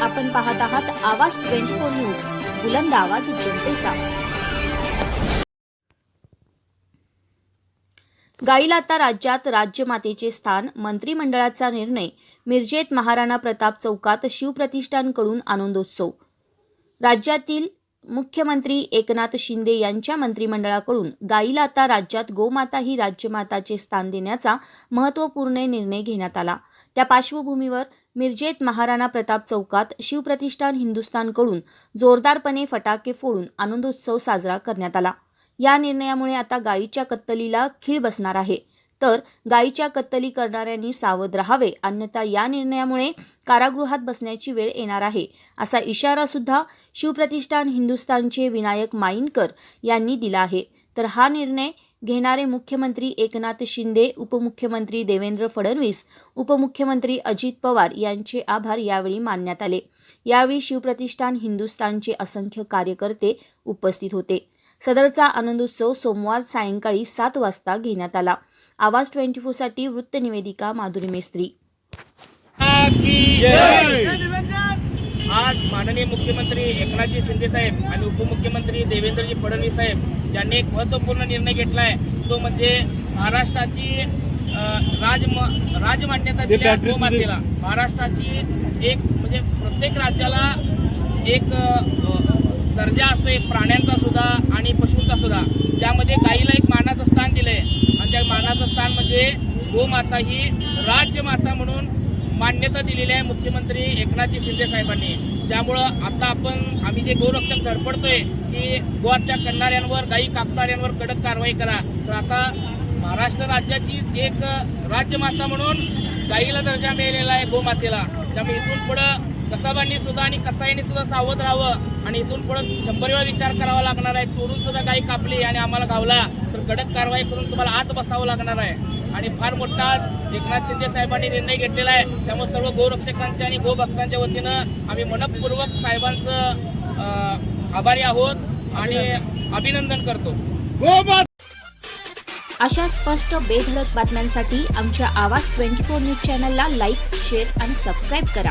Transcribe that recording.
आपण पाहत आहात आवाज ट्वेंटी फोर न्यूज बुलंद आवाज जनतेचा. गाईला आता राज्यात राज्यमातेचे स्थान मंत्रिमंडळाचा निर्णय मिरजेत महाराणा प्रताप चौकात शिवप्रतिष्ठानकडून आनंदोत्सव. राज्यातील मुख्यमंत्री एकनाथ शिंदे यांच्या मंत्रिमंडळाकडून गाईला आता राज्यात गोमाता ही राज्यमाताचे स्थान देण्याचा महत्त्वपूर्ण निर्णय घेण्यात आला. त्या पार्श्वभूमीवर मिरजेत महाराणा प्रताप चौकात शिवप्रतिष्ठान हिंदुस्थानकडून जोरदारपणे फटाके फोडून आनंदोत्सव साजरा करण्यात आला. या निर्णयामुळे आता गायीच्या कत्तलीला खीळ बसणार आहे. तर गायीच्या कत्तली करणाऱ्यांनी सावध राहावे अन्यथा या निर्णयामुळे कारागृहात बसण्याची वेळ येणार आहे असा इशारा सुद्धा शिवप्रतिष्ठान हिंदुस्थानचे विनायक माईनकर यांनी दिला आहे. तर हा निर्णय घेणारे मुख्यमंत्री एकनाथ शिंदे उपमुख्यमंत्री देवेंद्र फडणवीस उपमुख्यमंत्री अजित पवार यांचे आभार यावेळी मानण्यात आले. यावेळी शिवप्रतिष्ठान हिंदुस्थानचे असंख्य कार्यकर्ते उपस्थित होते. सदरचा आनंदोत्सव सोमवार सायंकाळी सात वाजता घेण्यात आला. आवाज ट्वेंटी फोरसाठी वृत्तनिवेदिका माधुरी मेस्त्री. की जय. आज माननीय मुख्यमंत्री एकनाथजी शिंदे साहेब आणि उपमुख्यमंत्री देवेंद्रजी फडणवीस साहेब यांनी एक महत्त्वपूर्ण निर्णय घेतला आहे तो म्हणजे महाराष्ट्राची अ, राजम राजमान्यता दिल्या गोमातेला. महाराष्ट्राची एक म्हणजे प्रत्येक राज्याला एक दर्जा असतो एक प्राण्यांचा सुद्धा आणि पशूंचा सुद्धा. त्यामध्ये गाईला एक मानाचं स्थान दिलंय आणि त्या मानाचं स्थान म्हणजे गोमाता ही राज्यमाता म्हणून मान्यता दिलेली आहे मुख्यमंत्री एकनाथजी शिंदे साहेबांनी. त्यामुळं आता आपण आम्ही जे गोरक्षक धडपडतोय की गोहत्या करणाऱ्यांवर गायी कापणाऱ्यांवर कडक कारवाई करा. तर आता महाराष्ट्र राज्याचीच एक राज्यमाता म्हणून गाईला दर्जा मिळालेला आहे गोमातेला. त्यामुळे इथून पुढं कसाबांनी सुद्धा आणि कसाईनी सुद्धा सावध राहावं. आणि इथून पुढं शंभर वेळा विचार करावा लागणार आहे. चोरून सुद्धा गायी कापली आणि आम्हाला गावला. तर कडक कारवाई करून तुम्हाला आत बसावं लागणार आहे. आणि फार मोठा आज एकनाथ शिंदे साहेबांनी निर्णय घेतलेला आहे. त्यामुळे सर्व गोरक्षकांच्या आणि गोभक्तांच्या वतीनं आम्ही मनपूर्वक साहेबांचं आभारी आहोत आणि अभिनंदन. करतो. गोमाता अशा स्पष्ट बेधडक बातम्यांसाठी आमच्या आवाज ट्वेंटी फोर न्यूज चॅनलला लाईक शेअर आणि सबस्क्राईब करा.